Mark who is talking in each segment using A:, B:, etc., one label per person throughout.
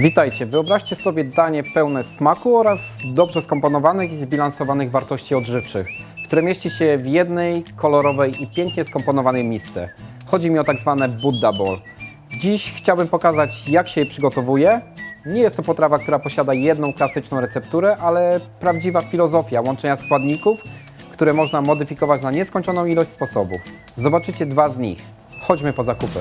A: Witajcie. Wyobraźcie sobie danie pełne smaku oraz dobrze skomponowanych i zbilansowanych wartości odżywczych, które mieści się w jednej kolorowej i pięknie skomponowanej misce. Chodzi mi o tak zwane Buddha Bowl. Dziś chciałbym pokazać, jak się je przygotowuje. Nie jest to potrawa, która posiada jedną klasyczną recepturę, ale prawdziwa filozofia łączenia składników, które można modyfikować na nieskończoną ilość sposobów. Zobaczycie dwa z nich. Chodźmy po zakupy.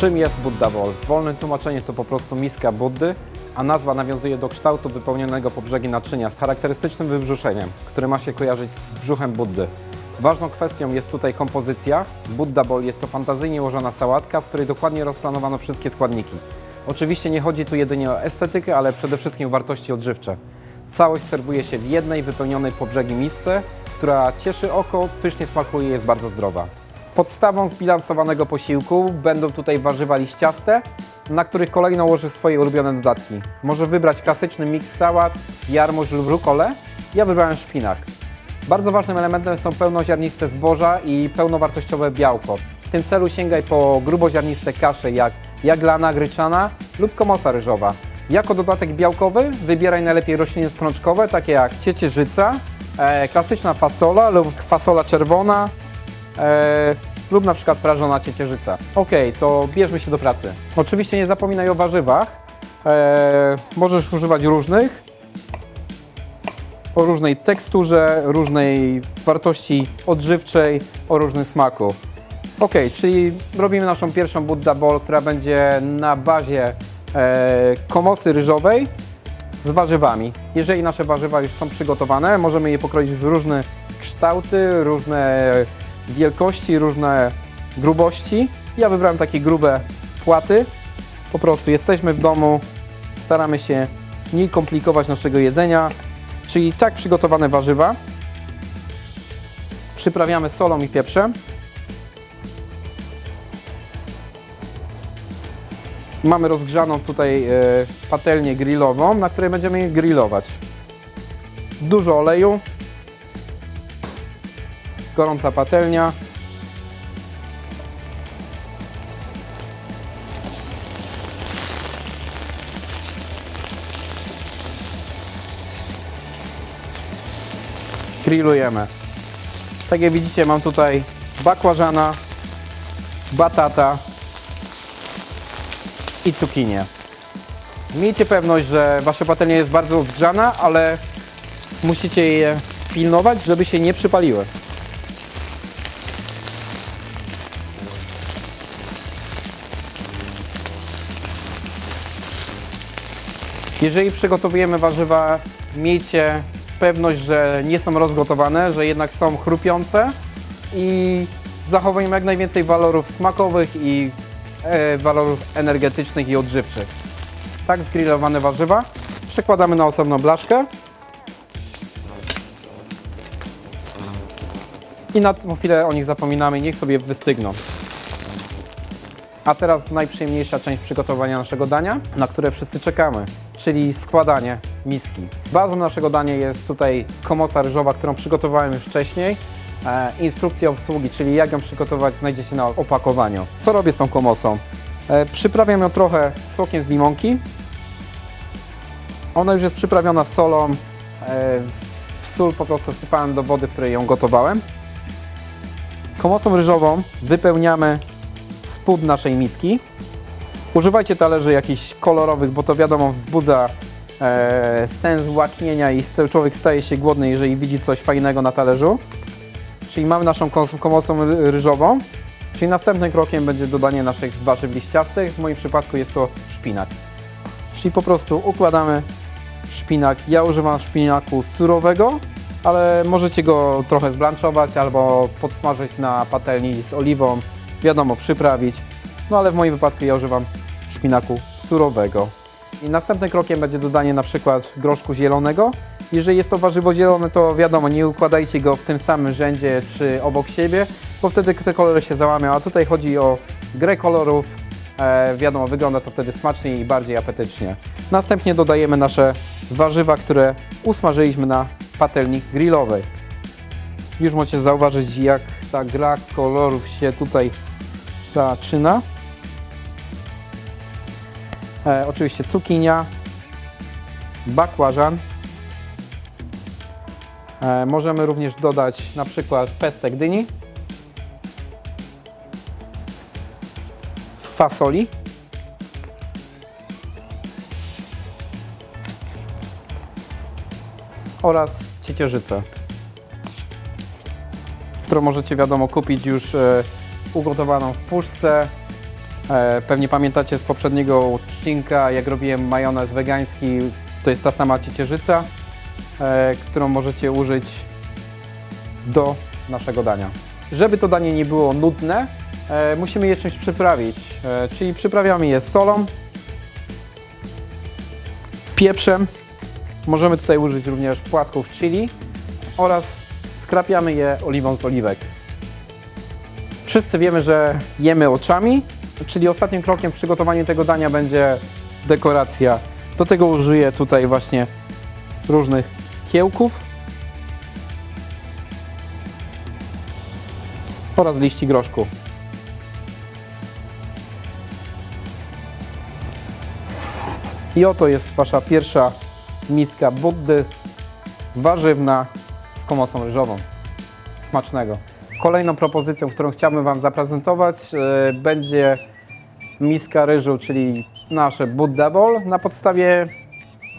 A: Czym jest Buddha Bowl? W wolnym tłumaczeniu to po prostu miska Buddy, a nazwa nawiązuje do kształtu wypełnionego po brzegi naczynia z charakterystycznym wybrzuszeniem, które ma się kojarzyć z brzuchem Buddy. Ważną kwestią jest tutaj kompozycja. Buddha Bowl jest to fantazyjnie ułożona sałatka, w której dokładnie rozplanowano wszystkie składniki. Oczywiście nie chodzi tu jedynie o estetykę, ale przede wszystkim o wartości odżywcze. Całość serwuje się w jednej wypełnionej po brzegi misce, która cieszy oko, pysznie smakuje i jest bardzo zdrowa. Podstawą zbilansowanego posiłku będą tutaj warzywa liściaste, na których kolejno łoży swoje ulubione dodatki. Może wybrać klasyczny miks sałat, jarmuż lub rukole. Ja wybrałem szpinak. Bardzo ważnym elementem są pełnoziarniste zboża i pełnowartościowe białko. W tym celu sięgaj po gruboziarniste kasze jak jaglana, gryczana lub komosa ryżowa. Jako dodatek białkowy wybieraj najlepiej rośliny strączkowe, takie jak ciecierzyca, e, klasyczna fasola lub fasola czerwona, e, lub na przykład prażona ciecierzyca. Ok, to bierzmy się do pracy. Oczywiście nie zapominaj o warzywach. E, możesz używać różnych, o różnej teksturze, różnej wartości odżywczej, o różnym smaku. Ok, czyli robimy naszą pierwszą Buddha Bowl, która będzie na bazie e, komosy ryżowej z warzywami. Jeżeli nasze warzywa już są przygotowane, możemy je pokroić w różne kształty, różne wielkości, różne grubości. Ja wybrałem takie grube płaty. Po prostu jesteśmy w domu, staramy się nie komplikować naszego jedzenia, czyli tak przygotowane warzywa. Przyprawiamy solą i pieprzem. Mamy rozgrzaną tutaj e, patelnię grillową, na której będziemy je grillować. Dużo oleju, gorąca patelnia. Grillujemy. Tak jak widzicie mam tutaj bakłażana, batata i cukinię. Miejcie pewność, że wasza patelnia jest bardzo rozgrzana, ale musicie je pilnować, żeby się nie przypaliły. Jeżeli przygotowujemy warzywa, miejcie pewność, że nie są rozgotowane, że jednak są chrupiące i zachowujemy jak najwięcej walorów smakowych i e, walorów energetycznych i odżywczych. Tak zgrillowane warzywa przekładamy na osobną blaszkę i na chwilę o nich zapominamy, niech sobie wystygną. A teraz najprzyjemniejsza część przygotowania naszego dania, na które wszyscy czekamy, czyli składanie miski. Bazą naszego dania jest tutaj komosa ryżowa, którą przygotowałem już wcześniej. E, instrukcja obsługi, czyli jak ją przygotować, znajdziecie na opakowaniu. Co robię z tą komosą? E, przyprawiam ją trochę sokiem z limonki. Ona już jest przyprawiona solą. E, sól po prostu wsypałem do wody, w której ją gotowałem. Komosą ryżową wypełniamy spód naszej miski. Używajcie talerzy jakichś kolorowych, bo to wiadomo wzbudza e, sens łaknienia i człowiek staje się głodny, jeżeli widzi coś fajnego na talerzu. Czyli mamy naszą komosą ry- ryżową. Czyli następnym krokiem będzie dodanie naszych warzyw liściastych. W moim przypadku jest to szpinak. Czyli po prostu układamy szpinak. Ja używam szpinaku surowego, ale możecie go trochę zblanczować albo podsmażyć na patelni z oliwą. Wiadomo, przyprawić. No ale w moim wypadku ja używam szpinaku surowego. I następnym krokiem będzie dodanie na przykład groszku zielonego. Jeżeli jest to warzywo zielone, to wiadomo, nie układajcie go w tym samym rzędzie czy obok siebie, bo wtedy te kolory się załamią. A tutaj chodzi o grę kolorów. E, wiadomo, wygląda to wtedy smaczniej i bardziej apetycznie. Następnie dodajemy nasze warzywa, które usmażyliśmy na patelni grillowej. Już możecie zauważyć, jak ta gra kolorów się tutaj zaczyna. E, oczywiście cukinia, bakłażan. E, możemy również dodać na przykład pestek dyni, fasoli. Oraz ciecierzycę, którą możecie wiadomo kupić już e, ugotowaną w puszce. E, pewnie pamiętacie z poprzedniego odcinka, jak robiłem majonez wegański, to jest ta sama ciecierzyca, e, którą możecie użyć do naszego dania. Żeby to danie nie było nudne, e, musimy je czymś przyprawić, czyli przyprawiamy je solą, pieprzem, możemy tutaj użyć również płatków chili oraz skrapiamy je oliwą z oliwek. Wszyscy wiemy, że jemy oczami, czyli ostatnim krokiem w przygotowaniu tego dania będzie dekoracja. Do tego użyję tutaj właśnie różnych kiełków oraz liści groszku. I oto jest Wasza pierwsza miska buddy warzywna z komosą ryżową. Smacznego. Kolejną propozycją, którą chciałbym Wam zaprezentować, e, będzie miska ryżu, czyli nasze Buddha Bowl na podstawie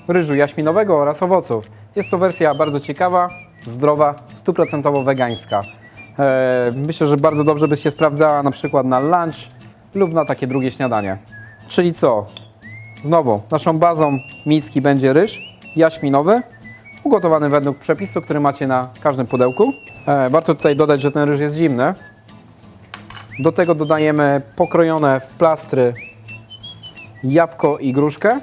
A: ryżu jaśminowego oraz owoców. Jest to wersja bardzo ciekawa, zdrowa, stuprocentowo wegańska. E, myślę, że bardzo dobrze by się sprawdzała na przykład na lunch lub na takie drugie śniadanie. Czyli co? Znowu, naszą bazą miski będzie ryż jaśminowy, ugotowany według przepisu, który macie na każdym pudełku. E, warto tutaj dodać, że ten ryż jest zimny. Do tego dodajemy pokrojone w plastry jabłko i gruszkę.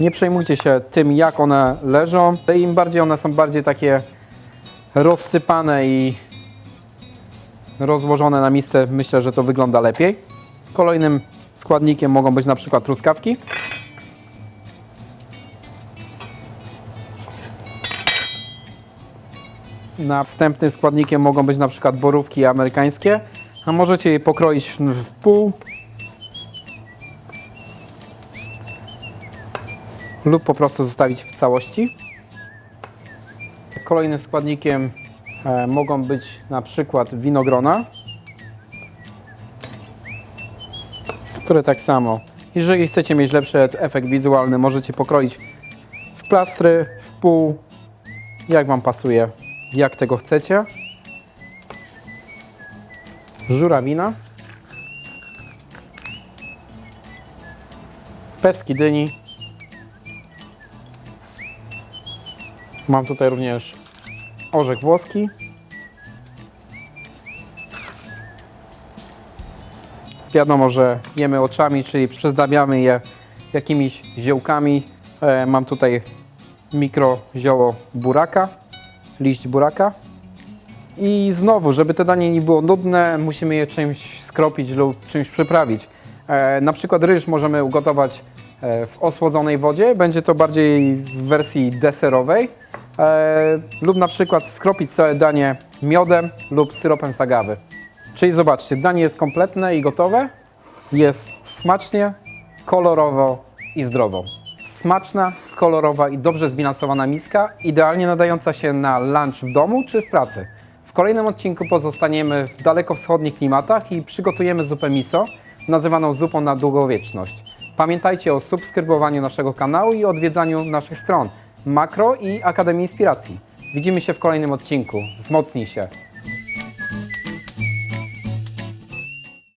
A: Nie przejmujcie się tym, jak one leżą. Im bardziej one są bardziej takie rozsypane i rozłożone na misce, myślę, że to wygląda lepiej. Kolejnym składnikiem mogą być na przykład truskawki. Następnym składnikiem mogą być na przykład borówki amerykańskie, a możecie je pokroić w, pół. Lub po prostu zostawić w całości. Kolejnym składnikiem e, mogą być na przykład winogrona, które tak samo, jeżeli chcecie mieć lepszy efekt wizualny, możecie pokroić w plastry, w pół, jak Wam pasuje, jak tego chcecie. Żurawina. Pestki dyni. Mam tutaj również orzech włoski. Wiadomo, że jemy oczami, czyli przyzdabiamy je jakimiś ziołkami. E, mam tutaj mikro zioło buraka, liść buraka. I znowu, żeby te danie nie było nudne, musimy je czymś skropić lub czymś przyprawić. E, na przykład ryż możemy ugotować e, w osłodzonej wodzie, będzie to bardziej w wersji deserowej. E, lub na przykład skropić całe danie miodem lub syropem z agawy. Czyli zobaczcie, danie jest kompletne i gotowe. Jest smacznie, kolorowo i zdrowo. Smaczna, kolorowa i dobrze zbilansowana miska, idealnie nadająca się na lunch w domu czy w pracy. W kolejnym odcinku pozostaniemy w dalekowschodnich klimatach i przygotujemy zupę miso, nazywaną zupą na długowieczność. Pamiętajcie o subskrybowaniu naszego kanału i odwiedzaniu naszych stron Makro i Akademii Inspiracji. Widzimy się w kolejnym odcinku. Wzmocnij się.